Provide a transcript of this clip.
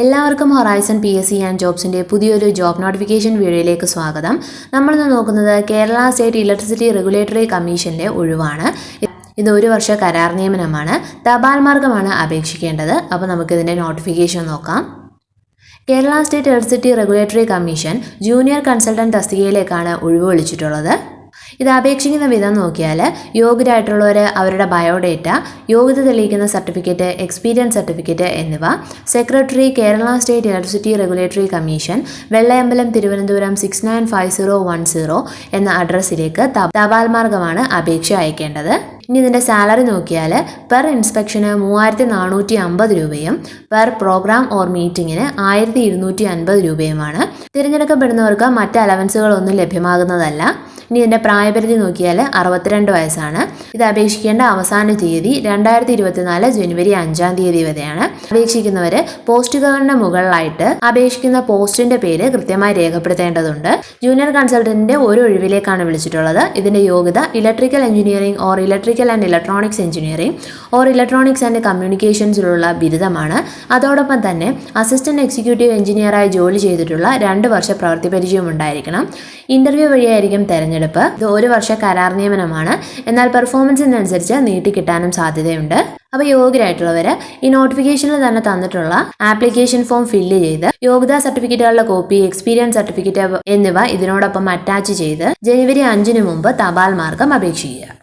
എല്ലാവർക്കും horizon P S C and ജോബ്സിന്റെ പുതിയൊരു job notification വീഡിയോയിലേക്ക് സ്വാഗതം. നമ്മളിന്ന് നോക്കുന്നത് കേരള സ്റ്റേറ്റ് ഇലക്ട്രിസിറ്റി റെഗുലേറ്ററി കമ്മീഷന്റെ ഒഴിവാണ്. ഇത് ഒരു വർഷ കരാർ നിയമനമാണ്. തപാൽ മാർഗമാണ് അപേക്ഷിക്കേണ്ടത്. അപ്പോൾ നമുക്കിതിന്റെ നോട്ടിഫിക്കേഷൻ നോക്കാം. Kerala state electricity regulatory commission junior consultant തസ്തികയിലേക്കാണ് ഒഴിവ് വിളിച്ചിട്ടുള്ളത്. ഇത് അപേക്ഷിക്കുന്ന വിധം നോക്കിയാൽ യോഗ്യരായിട്ടുള്ളവർ അവരുടെ ബയോഡേറ്റ യോഗ്യത തെളിയിക്കുന്ന സർട്ടിഫിക്കറ്റ് എക്സ്പീരിയൻസ് സർട്ടിഫിക്കറ്റ് എന്നിവ secretary Kerala state electricity regulatory commission Vellayambalam Thiruvananthapuram six nine five zero one zero എന്ന അഡ്രസ്സിലേക്ക് തപാൽ മാർഗമാണ് അപേക്ഷ അയക്കേണ്ടത്. ഇനി ഇതിന്റെ സാലറി നോക്കിയാൽ പെർ ഇൻസ്പെക്ഷന് മൂവായിരത്തി നാനൂറ്റി അമ്പത് രൂപയും പെർ പ്രോഗ്രാം ഓർ മീറ്റിങ്ങിന് ആയിരത്തി ഇരുന്നൂറ്റി അൻപത് രൂപയുമാണ്. തിരഞ്ഞെടുക്കപ്പെടുന്നവർക്ക് മറ്റ് അലവൻസുകളൊന്നും ലഭ്യമാകുന്നതല്ല. ഇനി ഇതിന്റെ പ്രായപരിധി നോക്കിയാൽ അറുപത്തിരണ്ട് വയസ്സാണ്. ഇത് അപേക്ഷിക്കേണ്ട അവസാന തീയതി രണ്ടായിരത്തി ഇരുപത്തിനാല് ജനുവരി അഞ്ചാം തീയതി വരെയാണ്. അപേക്ഷിക്കുന്നവർ പോസ്റ്റ് ഗവർണറിന് മുകളിലായിട്ട് അപേക്ഷിക്കുന്ന പോസ്റ്റിന്റെ പേര് കൃത്യമായി രേഖപ്പെടുത്തേണ്ടതുണ്ട്. ജൂനിയർ കൺസൾട്ടന്റിന്റെ ഒരു ഒഴിവിലേക്കാണ് വിളിച്ചിട്ടുള്ളത്. ഇതിന്റെ യോഗ്യത electrical engineering or electrical and electronics engineering or electronics and കമ്മ്യൂണിക്കേഷൻസിലുള്ള ബിരുദമാണ്. അതോടൊപ്പം തന്നെ അസിസ്റ്റന്റ് എക്സിക്യൂട്ടീവ് എഞ്ചിനീയറായി ജോലി ചെയ്തിട്ടുള്ള രണ്ട് വർഷ പ്രവൃത്തി പരിചയം ഉണ്ടായിരിക്കണം. ഇന്റർവ്യൂ വഴിയായിരിക്കും തെരഞ്ഞെടുപ്പ്. ഇത് ഒരു വർഷ കരാർ നിയമനമാണ്. എന്നാൽ പെർഫോമൻസിനനുസരിച്ച് നീട്ടിക്കിട്ടാനും സാധ്യതയുണ്ട്. അപ്പോൾ യോഗ്യരായിട്ടുള്ളവർ ഈ നോട്ടിഫിക്കേഷനിൽ തന്നെ തന്നിട്ടുള്ള ആപ്ലിക്കേഷൻ ഫോം ഫില്ല് ചെയ്ത് യോഗ്യതാ സർട്ടിഫിക്കറ്റുകളുടെ കോപ്പി എക്സ്പീരിയൻസ് സർട്ടിഫിക്കറ്റ് എന്നിവ ഇതിനോടൊപ്പം അറ്റാച്ച് ചെയ്ത് ജനുവരി അഞ്ചിന് മുമ്പ് തപാൽ മാർഗം അപേക്ഷിക്കുക.